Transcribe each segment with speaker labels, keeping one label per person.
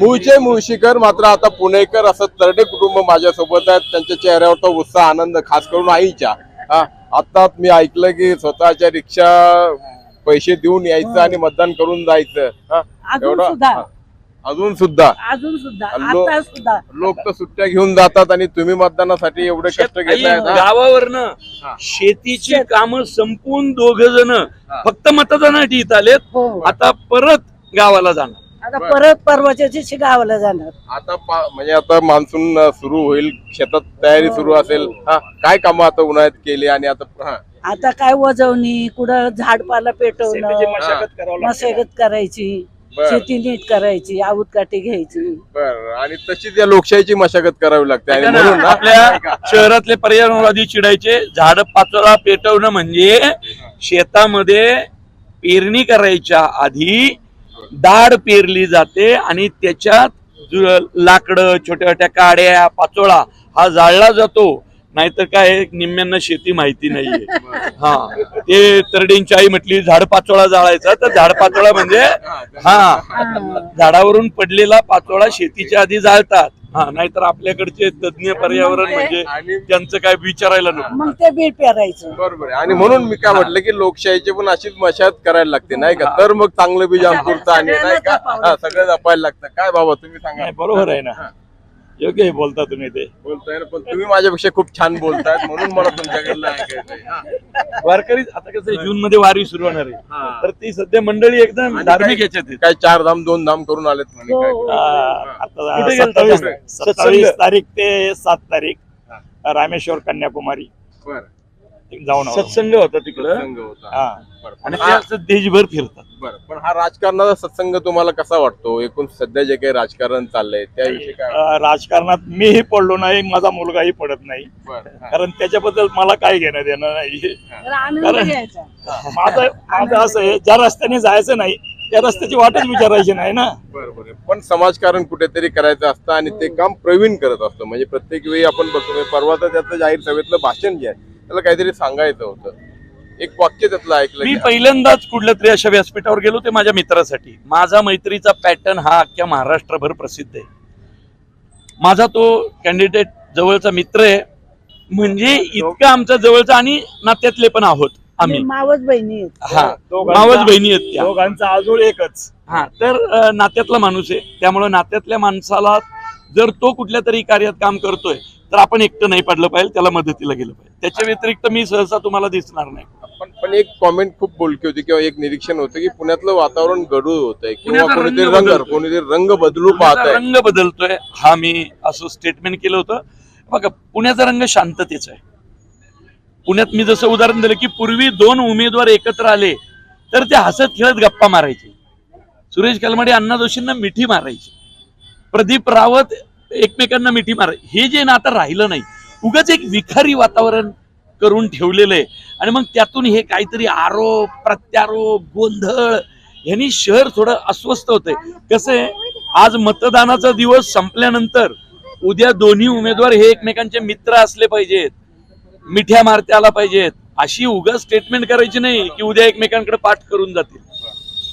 Speaker 1: मूळचे मुळशीकर मात्र आता पुणेकर असं तरडे कुटुंब माझ्यासोबत आहेत. त्यांच्या चेहऱ्यावर तो उत्साह आनंद खास करून आईच्या. हा आता मी ऐकलं की स्वतःच्या रिक्षा पैसे देऊन यायचं आणि मतदान करून जायचं. हा,
Speaker 2: अजून
Speaker 1: एवढं-
Speaker 2: सुद्धा.
Speaker 1: अजून सुद्धा.
Speaker 2: अजून सुद्धा.
Speaker 1: लो-
Speaker 2: आता सुद्धा.
Speaker 1: लोक तर सुट्ट्या घेऊन जातात आणि तुम्ही मतदानासाठी एवढे कष्ट घेताय ना?
Speaker 3: गावावरनं. शेतीची कामं संपून दोघ जण फक्त मतदानासाठी इथं आलेत.
Speaker 2: हो.
Speaker 3: आता परत गावाला जाणार.
Speaker 2: आता
Speaker 1: बरं.
Speaker 2: परत परवाच्या दिवशी गावाला जाणार.
Speaker 1: आता पा- म्हणजे आता मान्सून सुरू होईल शेतात तयारी सुरू असेल. हा काय कामं आता उन्हाळ्यात केली आणि आता हा.
Speaker 2: आता काय वजवणी कुठं झाडपाला पेटवणं मशागत करायची
Speaker 1: बरं.
Speaker 2: शेती नीट करायची आऊत काठी घ्यायची.
Speaker 1: बर. आणि तशीच या लोकशाहीची मशागत करावी लागते. आणि म्हणून ना-
Speaker 3: आपल्या शहरातले पर्यावरणवादी चिडायचे झाड पाचोळा पेटवणं म्हणजे शेतामध्ये पेरणी करायच्या आधी दाड पेरली जाते आणि त्याच्यात लाकडं छोट्या छोट्या काड्या पाचोळा हा जाळला जातो. नाहीतर काय निम्म्यांना शेती माहिती नाहीये. हा. ते तरडींची आई म्हटली झाड पाचोळा जाळायचा. तर झाड पाचोळा म्हणजे हा. झाडावरून पडलेला पाचोळा शेतीच्या आधी जाळतात. हा नाहीतर आपल्याकडचे तज्ञ पर्यावरण म्हणजे
Speaker 1: आणि
Speaker 3: त्यांचं काय विचारायला नको.
Speaker 2: मग ते बीड पेरायचं.
Speaker 1: बरोबर आहे. आणि म्हणून मी काय म्हटलं की लोकशाहीची पण अशीच मशागत करायला लागते नाही का? तर मग चांगलं बीज अंकुरतं आणि नाही का? हा, सगळं जपायला लागतं. काय बाबा तुम्ही सांगा.
Speaker 3: नाही, बरोबर आहे ना. योग्य आहे बोलता तुम्ही ते
Speaker 1: बोलताय ना पण तुम्ही माझ्यापेक्षा खूप छान बोलताय म्हणून मला तुमच्याकडलं ऐकायचंय हा.
Speaker 3: वारकरी आता कसं जून मध्ये वारी सुरू होणार
Speaker 1: हा.
Speaker 3: आहे तर ती सध्या मंडळी एकदम
Speaker 1: आणि
Speaker 3: धार्मिक
Speaker 1: काय-
Speaker 3: याच्यात.
Speaker 1: काय चार धाम दोन धाम करून आलेत म्हणे काय
Speaker 2: हो.
Speaker 4: आता
Speaker 3: कुठे गेलता
Speaker 4: सत्तावीस
Speaker 3: तुम्ही?
Speaker 4: सत्तावीस
Speaker 3: सत्संग.
Speaker 4: तारीख ते सात तारीख रामेश्वर कन्याकुमारी
Speaker 1: बरं.
Speaker 4: जाऊन आलो.
Speaker 3: सत्संग होता तिकडं
Speaker 1: सत्संग होता
Speaker 4: हा.
Speaker 1: बरं.
Speaker 3: आणि
Speaker 1: पण
Speaker 3: ते
Speaker 1: हा-
Speaker 3: असं देशभर फिरतात
Speaker 1: बरं पण हा राजकारणाचा सत्संग तुम्हाला कसा वाटतो एकूण सध्या जे काही राजकारण चाललंय त्याविषयी काय
Speaker 4: अं, राजकारणात मीही पडलो नाही माझा मुलगाही पडत नाही
Speaker 1: बरं. हा.
Speaker 4: कारण त्याच्याबद्दल मला काय घेणं देणं नाही
Speaker 2: तर आनंद
Speaker 4: कारण-
Speaker 2: घ्यायचा
Speaker 4: माझं माझं असं आहे ज्या रस्त्याने जायचं नाही त्या रस्त्याची वाटच विचारायची नाही ना.
Speaker 1: बरं बरं पण समाजकारण कुठेतरी करायचं असतं आणि ते काम प्रवीण करत असतो. म्हणजे प्रत्येक वेळी आपण बघतो म्हणजे परवा तर त्याचं जाहीर सभेतलं भाषण जे आहे त्याला काहीतरी सांगायचं होतं. एक वाक्य त्यातलं ऐकलं
Speaker 3: मी
Speaker 1: की-
Speaker 3: पहिल्यांदाच कुठल्या तरी अशा व्यासपीठावर गेलो ते माझ्या मित्रासाठी. माझा मैत्रीचा पॅटर्न हा अख्ख्या महाराष्ट्रभर प्रसिद्ध आहे. माझा तो कॅन्डिडेट जवळचा मित्र आहे. म्हणजे इतका आमचा जवळचा आणि नात्यातले पण आहोत. आम्ही.
Speaker 2: मावस बहिणी आहेत.
Speaker 3: हा
Speaker 4: दोघांचा-
Speaker 3: मावस बहिणी आहेत त्या.
Speaker 4: दोघांचा आजोळ एकच.
Speaker 3: हा तर अ, नात्यातला माणूस आहे. त्यामुळे नात्यातल्या माणसाला जर तो कुठल्या तरी कार्यात काम करतोय तर आपण एकटं नाही पडलं पाहिजे त्याला मदतीला गेलं पाहिजे. त्याच्या व्यतिरिक्त मी सहसा तुम्हाला दिसणार नाही.
Speaker 1: पण पण एक कॉमेंट खूप बोलकी होती किंवा एक निरीक्षण होतं की पुण्यातलं वातावरण गढूळ होत आहे किंवा
Speaker 3: पुण्याचा
Speaker 1: कोणीतरी
Speaker 3: रंग
Speaker 1: रंग
Speaker 3: बदलतोय.
Speaker 1: कोणीतरी रंग बदलू पाहत
Speaker 3: पुण्याचा
Speaker 1: आहे
Speaker 3: रंग बदलतोय हा मी असं स्टेटमेंट केलं होतं. बघा पुण्याचा रंग शांततेचा आहे. पुण्यात मी जसं उदाहरण दिलं की पूर्वी दोन उमेदवार एकत्र आले तर ते हसत खेळत गप्पा मारायचे. सुरेश कलमाडे अण्णा जोशींना मिठी मारायची. प्रदीप रावत एकमेकांना मिठी माराय हे जे ना आता राहिलं नाही उगाच एक विखारी वातावरण करून ठेवलेलं आहे. आणि मग त्यातून हे काहीतरी आरोप प्रत्यारोप गोंधळ यांनी शहर थोडं अस्वस्थ होतंय. कसं आहे आज मतदानाचा दिवस संपल्यानंतर उद्या दोन्ही उमेदवार हे एकमेकांचे मित्र असले पाहिजेत. मिठ्या मारते आला पाहिजेत अशी उगा स्टेटमेंट करायची नाही की उद्या एकमेकांकडे पाठ करून जातील.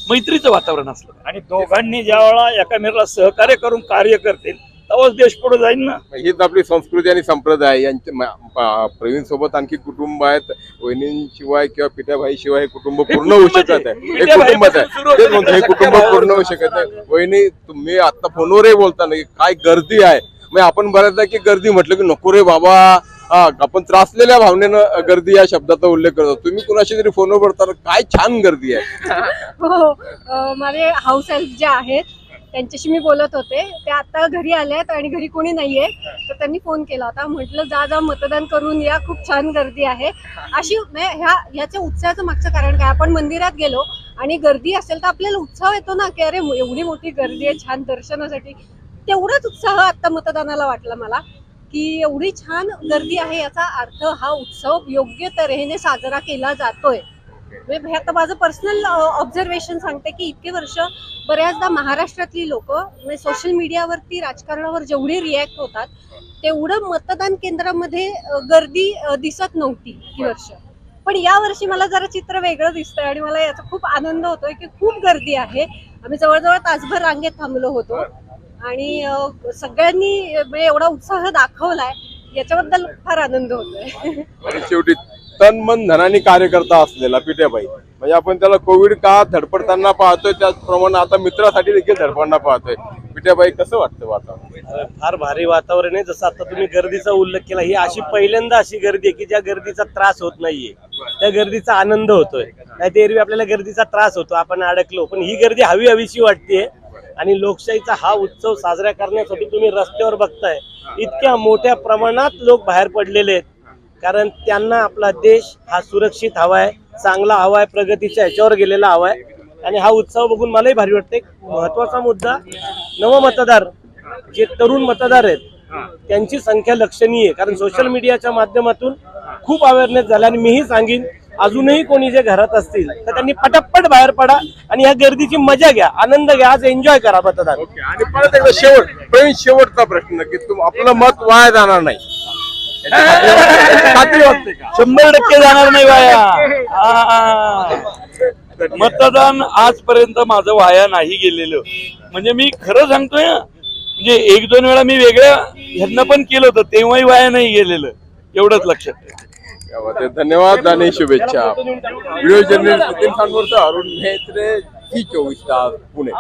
Speaker 3: मैत्रीचं वातावरण असलं
Speaker 4: आणि दोघांनी ज्या वेळा एकामेकाला सहकार्य करून कार्य करतील तेव्हाच देश पुढे जाईल ना.
Speaker 1: हीच आपली संस्कृती आणि संप्रदाय. यांच्या प्रवीण सोबत आणखी कुटुंब आहेत. वहिनींशिवाय किंवा पिठाभाई शिवाय हे कुटुंब पूर्ण होऊ शकत
Speaker 3: आहे.
Speaker 1: हे कुटुंबच आहे. हे कुटुंब पूर्ण होऊ शकत आहे वहिनी तुम्ही आता फोनवरही बोलता ना की काय गर्दी आहे? मग आपण बऱ्याचदा की गर्दी म्हटलं की नको रे बाबा. हा आपण त्रासलेल्या भावनेनं गर्दी या शब्दाचा उल्लेख करतो तुम्ही कुणाशी तरी फोनवर बोलताना काय छान गर्दी आहे.
Speaker 5: हो अं, माझे हाऊस हेल्प जे आहेत त्यांच्याशी मी बोलत होते. ते आता घरी आले आहेत आणि घरी कोणी नाहीये. तर त्यांनी फोन केला होता. म्हटलं जा जा मतदान करून या. खूप छान गर्दी आहे. अशी म्हणजे ह्या ह्याच्या उत्साहाचं मागचं कारण काय? आपण मंदिरात गेलो आणि गर्दी असेल तर आपल्याला उत्साह येतो ना की अरे एवढी मोठी गर्दी आहे छान दर्शनासाठी. तेवढाच उत्साह आता मतदानाला वाटला मला. की एवढी छान गर्दी आहे याचा अर्थ हा उत्सव योग्य तऱ्हेने साजरा केला जातोय. म्हणजे हे आता माझं पर्सनल ऑब्झर्वेशन सांगते की इतके वर्ष बऱ्याचदा महाराष्ट्रातली लोक म्हणजे सोशल मीडियावरती राजकारणावर जेवढी रिॲक्ट होतात तेवढं मतदान केंद्रामध्ये गर्दी दिसत नव्हती ही वर्ष. पण या वर्षी मला जरा चित्र वेगळं दिसतंय आणि मला याचा खूप आनंद होतोय की खूप गर्दी आहे. आम्ही जवळजवळ तासभर रांगेत थांबलो होतो. आणि सगळ्यांनी म्हणजे एवढा उत्साह दाखवलाय याच्याबद्दल फार आनंद होतोय.
Speaker 1: आणि शेवटी तन मन धनाने कार्यकर्ता असलेला पिठेबाई. म्हणजे आपण त्याला कोविड काळात धडपडताना पाहतोय त्याचप्रमाणे आता मित्रासाठी देखील धडपडताना पाहतोय. पिठेबाई कसं वाटतं वातावरण?
Speaker 6: फार भारी वातावरण आहे. जसं आता तुम्ही गर्दीचा उल्लेख केला ही अशी पहिल्यांदा अशी गर्दी आहे की ज्या गर्दीचा त्रास होत नाहीये. त्या गर्दीचा आनंद होतोय. नाही तर एरवी आपल्याला गर्दीचा त्रास होतो. आपण अडकलो. पण ही गर्दी हवी हवीशी वाटते आणि लोकशाहीचा हा उत्सव साजरा करण्यासाठी तुम्ही रस्त्यावर बघताय इतक्या मोठ्या प्रमाणात लोक बाहेर पडलेले आहेत. कारण त्यांना आपला देश हा सुरक्षित हवाय चांगला हवाय प्रगतीच्या ह्याच्यावर गेलेला हवाय. आणि हा उत्सव बघून मलाही भारी वाटते महत्त्वाचा मुद्दा नवमतदार जे तरुण मतदार आहेत त्यांची संख्या लक्षणीय आहे. कारण सोशल मीडियाच्या माध्यमातून खूप अवेअरनेस झाला आणि मीही सांगेन अजूनही कोणी जे घरात असतील तर त्यांनी पटापट बाहेर पडा आणि या गर्दीची मजा घ्या आनंद घ्या आज एन्जॉय करा मतदान
Speaker 1: ओके आणि परत एकदा शेवट प्रवीण शेवटचा प्रश्न की तुम आपलं मत वाया जाणार नाही याची खात्री- खात्री वाटते का
Speaker 3: शंभर टक्के जाणार नाही वाया आ. मतदान आजपर्यंत माझं वाया नाही गेलेलं म्हणजे मी खरं सांगतोय. म्हणजे एक दोन वेळा मी वेगळ्या ह्यांना पण केलं होतं तेव्हाही वाया नाही गेलेलं एवढंच लक्षात ठेवा.
Speaker 1: आहे. धन्यवाद आणि शुभेच्छा. व्हिडिओ जर्नलिस्ट नितीन खानवरचा अरुण मेहत्रे ही चोवीस तास पुणे.